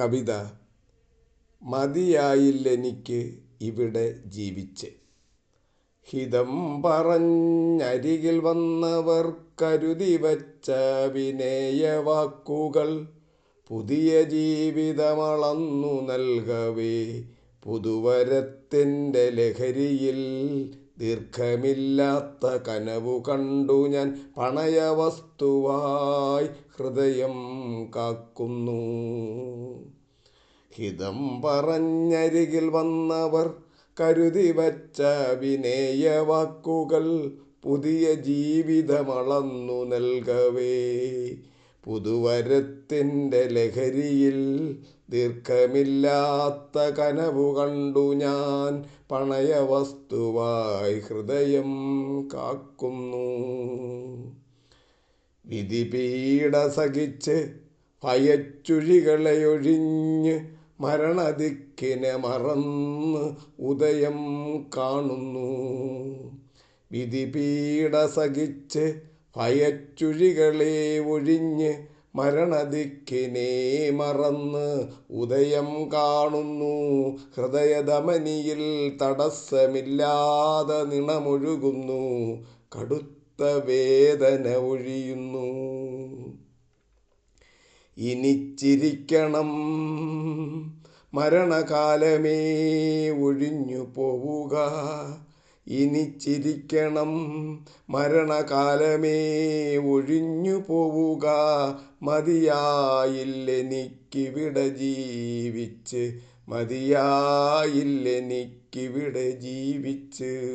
കവിത മതിയായില്ലെനിക്ക് ഇവിടെ ജീവിച്ച്. ഹിതം പറഞ്ഞരികിൽ വന്നവർ കരുതി വച്ച വിനയവാക്കുകൾ പുതിയ ജീവിതമളന്നു നൽകവേ. പുതുവരത്തിന്റെ ലഹരിയിൽ ദീർഘമില്ലാത്ത കനവു കണ്ടു ഞാൻ പണയവസ്തുവായി ഹൃദയം കാക്കുന്നു. ഹിതം പറഞ്ഞരികിൽ വന്നവർ കരുതി വച്ച വിനേയവാക്കുകൾ പുതിയ ജീവിതമളന്നു നൽകവേ. പുതുവരത്തിന്റെ ലഹരിയിൽ ദീർഘമില്ലാത്ത കനവു കണ്ടു ഞാൻ. പണയവസ്തുവായി ഹൃദയം കാക്കുന്നു. വിധിപീഡ സഹിച്ച് ഭയച്ചുഴികളെ ഒഴിഞ്ഞ് മരണദിക്കിനെ മറന്ന് ഉദയം കാണുന്നു. വിധിപീഡ സഹിച്ച് ഭയച്ചുഴികളെ ഒഴിഞ്ഞ് മരണദിക്കിനെ മറന്ന് ഉദയം കാണുന്നു. ഹൃദയധമനിയിൽ തടസ്സമില്ലാതെ നിണമൊഴുകുന്നു. കടുത്ത വേദന ഒഴിയുന്നു. ഇനിച്ചിരിക്കണം. മരണകാലമേ ഒഴിഞ്ഞു പോവുക ഇനി ചിരിക്കണം മരണകാലമേ ഒഴിഞ്ഞു പോവുക. മതിയായില്ലെനിക്കിവിടെ ജീവിച്ച്. മതിയായില്ലെനിക്കിവിടെ ജീവിച്ച്.